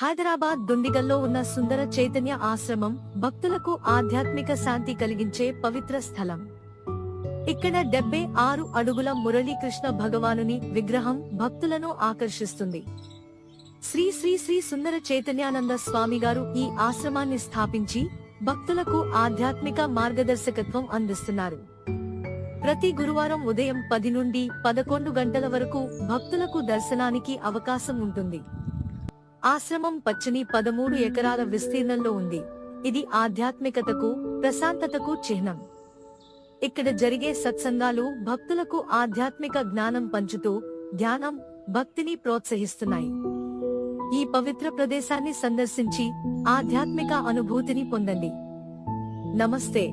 హైదరాబాద్ దుండిగల్లో ఉన్న సుందర చైతన్య ఆశ్రమం భక్తులకు ఆధ్యాత్మిక శాంతి కలిగించే పవిత్ర స్థలం. ఇక్కడ డెబ్బై ఆరు అడుగుల మురళీకృష్ణ భగవానుని విగ్రహం భక్తులను ఆకర్షిస్తుంది. శ్రీ శ్రీ శ్రీ సుందర చైతన్యానంద స్వామి గారు ఈ ఆశ్రమాన్ని స్థాపించి భక్తులకు ఆధ్యాత్మిక మార్గదర్శకత్వం అందిస్తున్నారు. ప్రతి గురువారం ఉదయం పది నుండి పదకొండు గంటల వరకు భక్తులకు దర్శనానికి అవకాశం ఉంటుంది. ఆశ్రమం పచ్చని పదమూడు ఎకరాల విస్తీర్ణంలో ఉంది. ఇది ఆధ్యాత్మికతకు ప్రశాంతతకు చిహ్నం. ఇక్కడ జరిగే సత్సంగాలు భక్తులకు ఆధ్యాత్మిక జ్ఞానం పంచుతూ ధ్యానం భక్తిని ప్రోత్సహిస్తున్నాయి. ఈ పవిత్ర ప్రదేశాన్ని సందర్శించి ఆధ్యాత్మిక అనుభూతిని పొందండి. నమస్తే.